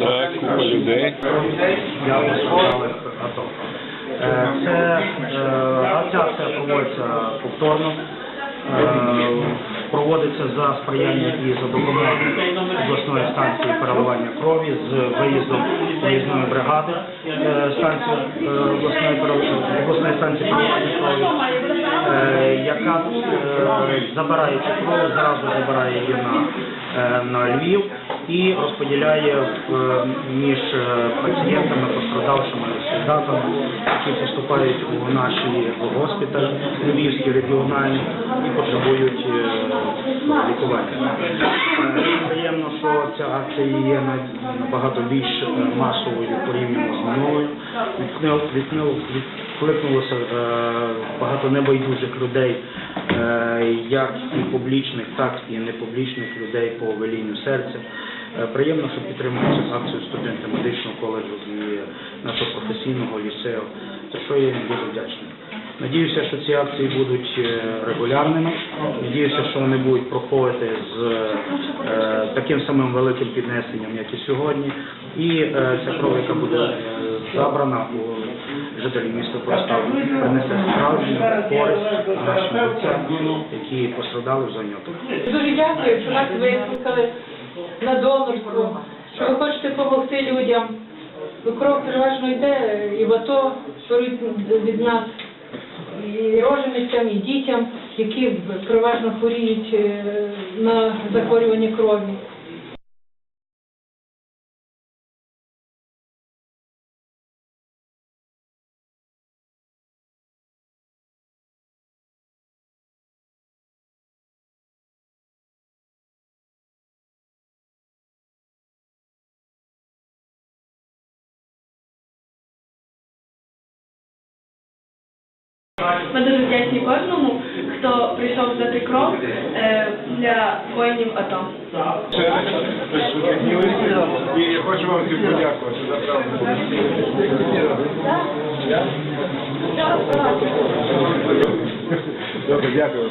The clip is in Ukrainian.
Так, купа людей. Е, Це е, акція проводиться повторно. Е, Проводиться за сприяння і за допомоги обласної станції переливання крові з виїздом виїзної бригади станції обласної станції переливання крові, яка е, забирає цю кров, зразу забирає її на, е, на Львів і розподіляє між е, пацієнтами, пострадавшими солдатами, які поступають у наші госпіталі, Львівські регіональні і потребують е, лікування. Е, Приємно, що ця акція є набагато більш е, масовою порівняно з минулою. Відкликнулося е, багато небайдужих людей, е, як і публічних, так і непублічних людей по велінню серця. Е, Приємно, що підтримують цю акцію студенти медичного коледжу і нашого професійного ліцею, за що я їм дуже вдячний. Надіюся, що ці акції будуть е, регулярними. Надіюся, що вони будуть проходити з е, таким самим великим піднесенням, як і сьогодні. І ця кров, буде забрана у жителів міста Борислава, принесе справжню користь нашим бійцям, які пострадали в зоні АТО. Дуже дякую, що нас викликали на донорство, що ви хочете допомогти людям. Ви Кров переважно йде і в АТО від нас і роженицям, і дітям, які переважно хворіють е, на захворювання крові. Ми дуже вдячні кожному, хто прийшов здати кров е, для воїнів АТО. І хочу вам всім подякувати за правду. Добре, дякую.